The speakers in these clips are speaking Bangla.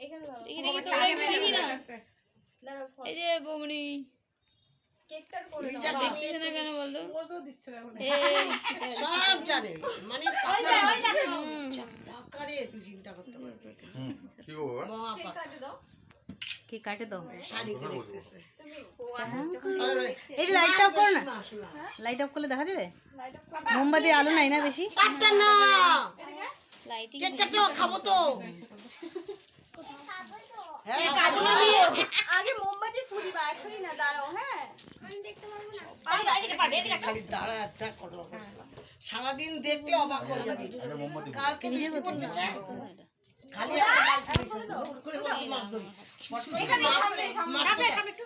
এই যে বৌমনি। সব জানে। মানে তুই চিন্তা করতে পারবি কি কাটে দাও। যখন এই লাইট অফ কর না। লাইট অফ করলে দেখা যাবে। মোমবাতি আলো নাই না বেশি? না। লাইটিং খাব তো। হ্যাঁ খাব না আগে মোমবাতি ফুরিবা এখনই না দাঁড়াও হ্যাঁ। খালি দাঁড়া একটা করো সারাদিন দেখলে অবাক হয়ে যাবে। কালকে বৃষ্টি খালি একটা?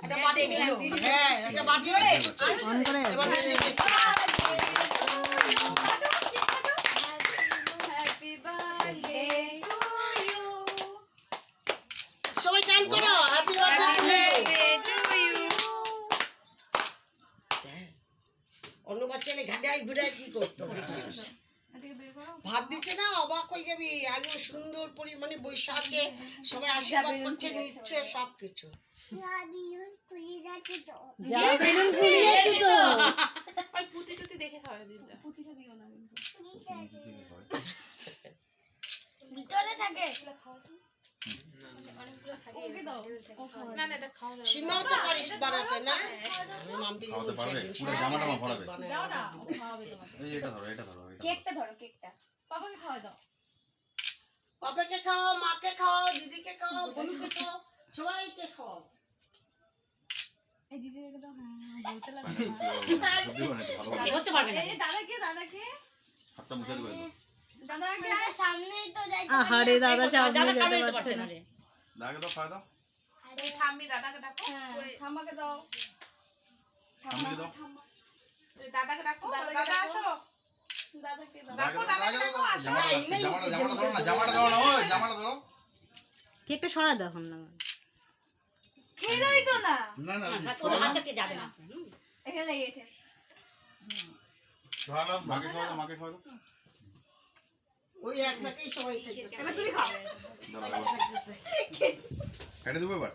একটা। বাটি নিল। হ্যাঁ, একটা বাটি নিল। এবার নিয়ে গেছে। হ্যাপি বার্থডে টু ইউ সবাই গান করো হ্যাপি বার্থডে অন্য বাচ্চালে ঘাটায় ঘুরায় কি করতো দেখছিস ভাত দিচ্ছে না অবাক হয়ে যাবি আগে সুন্দর পরিমাণে বৈশা আছে সবাই আশীর্বাদ করছে নিচ্ছে সব কিছু যা বেলুন সীমাও তো পারিস বানাতে না? আমি মাম্পিকে খাওয়াতে বলছি পারবে? পুরো জামাটা কেক ভরাবে। দাও না এই এটা ধরো এটা ধরো কেকটা ধরো। কেকটা। বাবাকে খাওয়া দাও। বাবাকে খাও মাকে খাও দিদিকে খাও বোনকে খাও সবাইকে খাও। এই দিদিকে দাও হ্যাঁ দাদাকে। দাদাকে তো। দাদাকে তো যাই আহারে দাদা চাপনি যেতে পারছে না দাগে দাও খাওয়া দাও। ঠাম্মি দাদাকে ডাকো। ঠাম্মাকে দাও। ঠাম্মিকে দাও। দাদাকে ডাকো। দাদা আসো। সরা দাও। না খেলোই তো না। না না যাবে না। এখানে লেগেছে। মাকে খাওয়া মাকে খাওয়া ওই একটাকেই সবাই খাইতেছে এবার তুমি খাও। দাও, দাও। খাইতেছে। কেটে দেবো এবার?